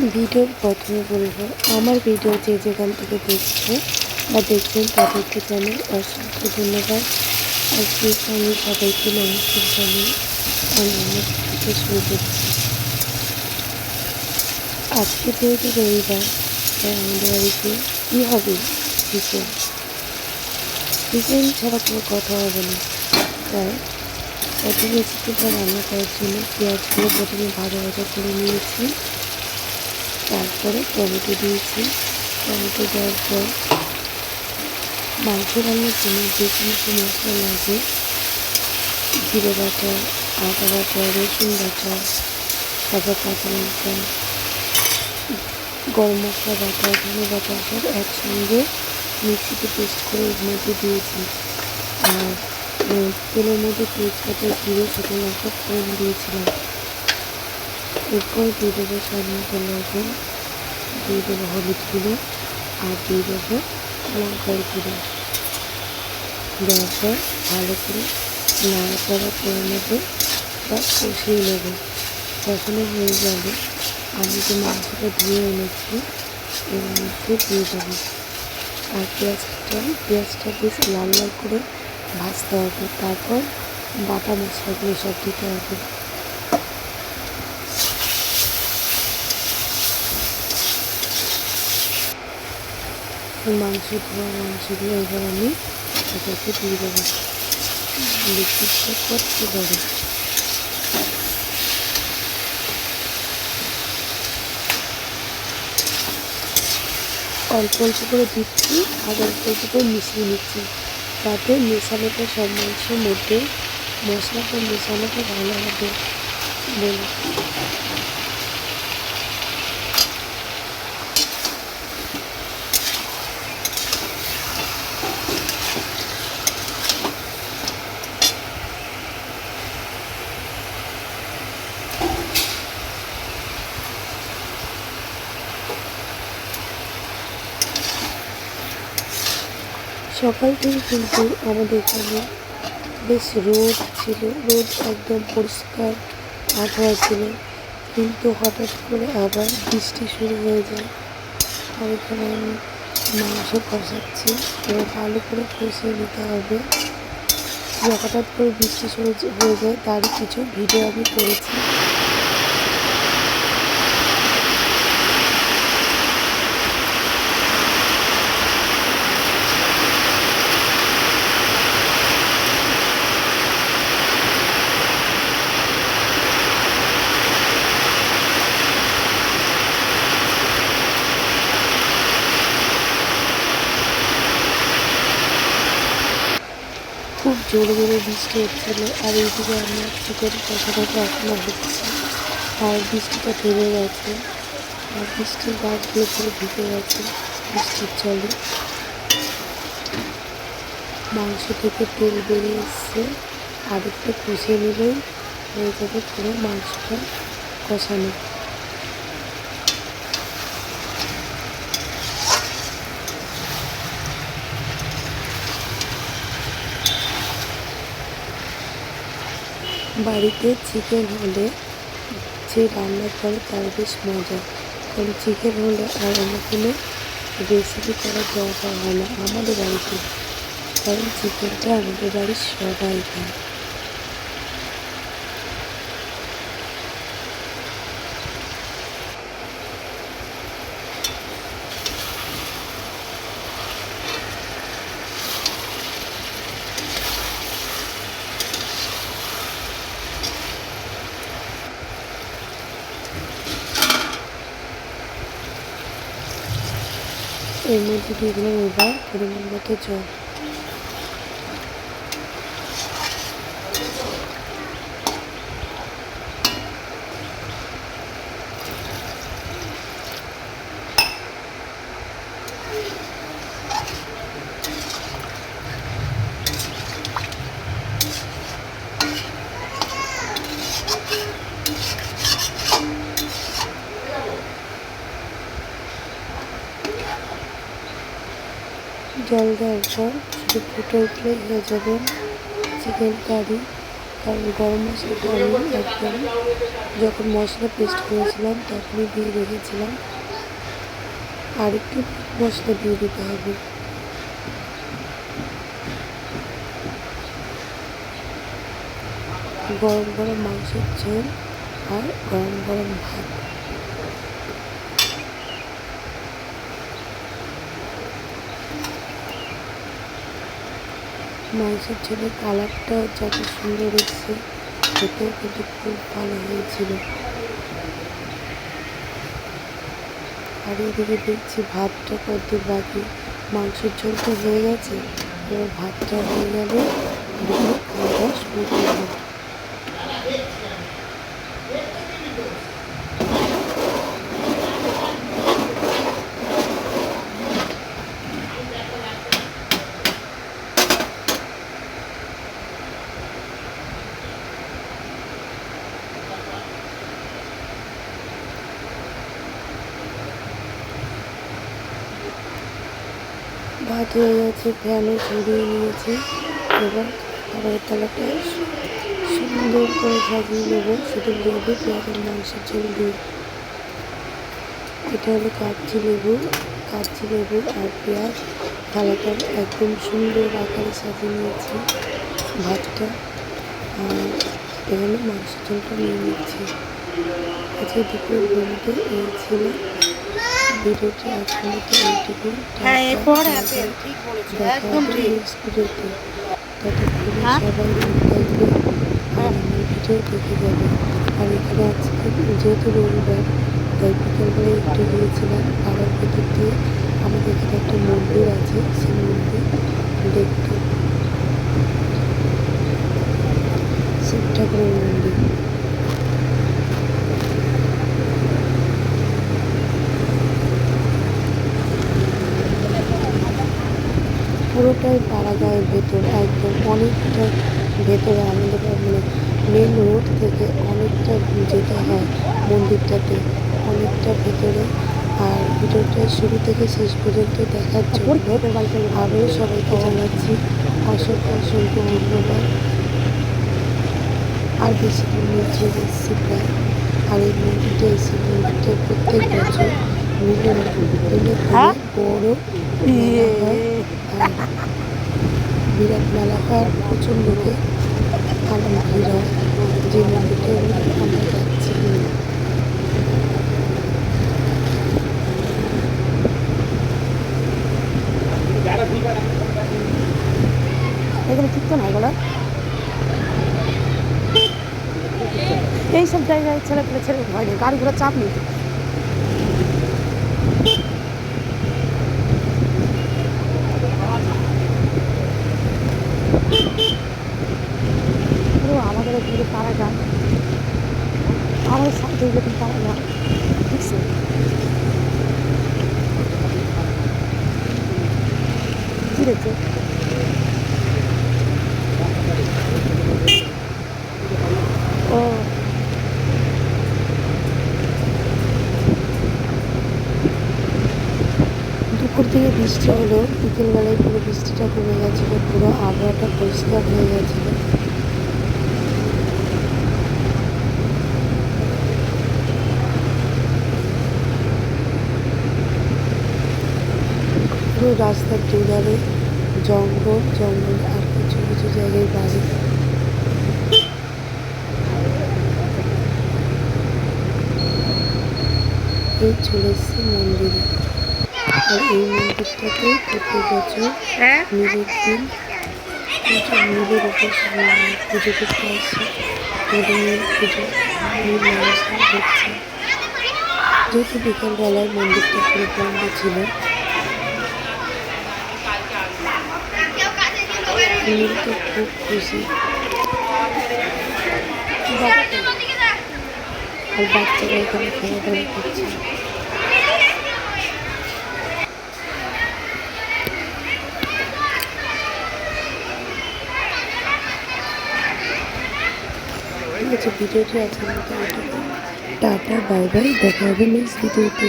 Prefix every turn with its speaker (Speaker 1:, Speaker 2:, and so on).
Speaker 1: ভিডিওর প্রথমে বলব, আমার ভিডিও যে যেখান থেকে দেখছে বা দেখবেন তাদেরকে জানাই অসংখ্য ধন্যবাদ। প্লিজ আমি সবাইকে নমস্কার জানাই আমি আমার থেকে শুরু করছি। আজকে যেহেতু রবিবার, তাই আমাদের বাড়িতে কী হবে? চিকেন চিকেন ছাড়া কোনো কথা হবে না। তাই প্রথমে চিকেনটা রান্না করার জন্য পেঁয়াজগুলো প্রথমে ভাজা ভাজা করে নিয়েছি। তারপরে টমেটো দিয়েছি। টমেটো দেওয়ার পর মাংস রান্নার জন্য যে সমস্ত মশলা লাগে, জিরে বাটা, আদা বাটা, রসুন বাটা তারপর কাঁচা লঙ্কা, গরম মশলা বাটা, ধনে বাটা সব একসঙ্গে মিক্সিতে পেস্ট করে এর মধ্যে দিয়েছি। আর তেলের মধ্যে তেজপাতা, জিরে, শুকনো লঙ্কা ফোড়ন দিয়েছিলাম। এরপর দিয়ে দেবো সামনে মতো লবণ দিয়ে দেবো হলুদ গুঁড়ো আর দিয়ে দেবো লঙ্কার গুঁড়ো। দেওয়ার পর ভালো করে নাড়াচাড়া করে নেব বা কষিয়ে নেব। কষানো হয়ে যাবে আমি যে মাংসটা ধুয়ে এনেছি, এর মধ্যে দিয়ে দেবো। আর পেঁয়াজটা পেঁয়াজটা বেশ লাল লাল করে ভাজতে হবে। তারপর বাটা মশলাগুলো সব দিতে হবে। মাংস ধোয়া মাংসগুলো এবার আমি এটাকে দিয়ে দেবো লিকুইডটা অল্প অল্প করে দিচ্ছি আর অল্প অল্প করে মিশিয়ে নিচ্ছি। তাতে মেশানোটা সব মাংসের মধ্যে, মশলাটা মেশানোটা ভালো হবে বলে। সকাল থেকে কিন্তু আমাদের এখানে বেশ রোদ ছিল, রোদ একদম পরিষ্কার, আবহাওয়া ছিল। কিন্তু হঠাৎ করে আবার বৃষ্টি শুরু হয়ে যায়। আর এখানে আমি মাংস কষাচ্ছি এবার ভালো করে কষিয়ে নিতে হবে। যে হঠাৎ করে বৃষ্টি শুরু হয়ে যায়, তারই কিছু ভিডিও আমি করেছি। খুব জোরে জোরে বৃষ্টি হচ্ছিল আর এইদিকে আমার চিকেন কষানোটা এখনও হচ্ছে আর বৃষ্টিটা থেমে গেছে। আর বৃষ্টির গাছগুলো পুরো ঢুকে গেছে বৃষ্টির জলে। মাংস থেকে তেল বেরিয়ে এসছে। আর একটু কষিয়ে নিলেই হয়ে যাবে পুরো মাংসটা কষানো। বাড়িতে চিকেন হলে যে রান্না করে তার বেশ মজা। কারণ চিকেন হলে আর অন্য কোনো রেসিপি করার দরকার হয় না আমাদের বাড়িতে। কারণ চিকেনটা আমাদের বাড়ির সবাই খায়। এর মধ্যে দিয়ে দিলাম এবার পরিমাণ মতো জল। জল দেওয়ার পর শুধু ফুটে উঠলেই হয়ে যাবে চিকেন কারি। কারণ গরম মশলাটা আমি একদম যখন মশলা পেস্ট করেছিলাম, তখনই দিয়ে রেখেছিলাম। আর একটু মশলা দিয়ে দিতে হবে। গরম গরম মাংসের ঝোল আর গরম গরম ভাত। মাংসের ঝোলের কালারটা যত সুন্দর এসছে, খেতেও কিন্তু খুব ভালো হয়েছিল। আর এদিকে দেখছি ভাতটা কত বাকি? মাংসের ঝোলটা হয়ে গেছে, এবার ভাতটা হয়ে গেলে খাওয়া দাওয়া শুরু করব। ভাত হয়ে গেছে ফ্যানও ঝরিয়ে নিয়েছি এবার খাবারের তলাটা সুন্দর করে সাজিয়ে নেব। শুধু লেবু, পেঁয়াজের মাংসের ঝোল দিয়ে। এটা হলো কাচ্চি লেবু। কাচ্চি লেবু আর পেঁয়াজ থালাটা একদম সুন্দর আকারে সাজিয়ে নিয়েছি, ভাতটা। আর এখানে মাংসের ঝোলটা নিয়ে নিচ্ছি। আজকে দুপুরের বলতে এই ছিল। এইটুকু
Speaker 2: হ্যাঁ এরপর
Speaker 1: ততক্ষণে
Speaker 2: হ্যাঁ?
Speaker 1: সবাই ভালো আর আমার ভিডিও দেখে যাবে। আর এখানে আজকে যেহেতু রবিবার তাই বিকেলবেলা একটু গিয়েছিলাম। পাড়ার ভেতর দিয়ে আমাদের এখানে একটা মন্দির আছে সেই মন্দির দেখতে। শিব ঠাকুরের মন্দির। পুরোটাই পাড়াগাঁয়ের ভেতর একদম অনেকটা ভেতরে আমাদের মানে মেন রোড থেকে অনেকটা যেতে হয় মন্দিরটাতে অনেকটা ভেতরে। আর ভিডিওটা শুরু থেকে শেষ পর্যন্ত দেখার জন্য আরও সবাইকে জানাচ্ছি অসংখ্য অসংখ্য ধন্যবাদ। আর বেশি দিন চলে এসেছি প্রায়। আর এই মন্দিরটা এসে মন্দিরটা প্রত্যেক বছর মিলন
Speaker 2: হ্যাঁ?
Speaker 1: বড় হয় আর বিরাট মেলা হয় প্রচুর লোকে আনন্দ ভিড় যে মন্দিরটা আমরা যাচ্ছি।
Speaker 2: এগুলো ঠিক তো না এগুলো? এইসব জায়গায় ছেলে পেলে ছেলে ভয় নেই, গাড়ি চাপ নেই তো। পুরো আমাদের পুরো পাড়া গান আমাদের সাথে এরকম পাড়া গান বুঝছে কি রেখে ও।
Speaker 1: দুপুর থেকে বৃষ্টি হলো। বিকেলবেলায় পুরো বৃষ্টিটা কমে গেছিল। পুরো আবহাওয়াটা পরিষ্কার হয়ে গেছিল। পুরো রাস্তার দুধারে জঙ্গল জঙ্গল আর কিছু কিছু জায়গায় বাড়ি। এই চলে এসছে মন্দিরে। আর এই মন্দিরটাতে প্রত্যেক বছর নীলের দিন পুজো নীলের উপর পুজো করতে আসছে নীল পুজো নীল মানুষরা হচ্ছে। যেহেতু বিকালবেলায় মন্দিরটা পুরো বন্ধ ছিল নীল তো খুব খুশি। আর বাচ্চারা এখানে খেলাধুলা করছে। ঠিক আছে, ভিডিওটি আজকের মতো টাটা, বাই বাই, দেখা হবে নেক্সট ভিডিওতে।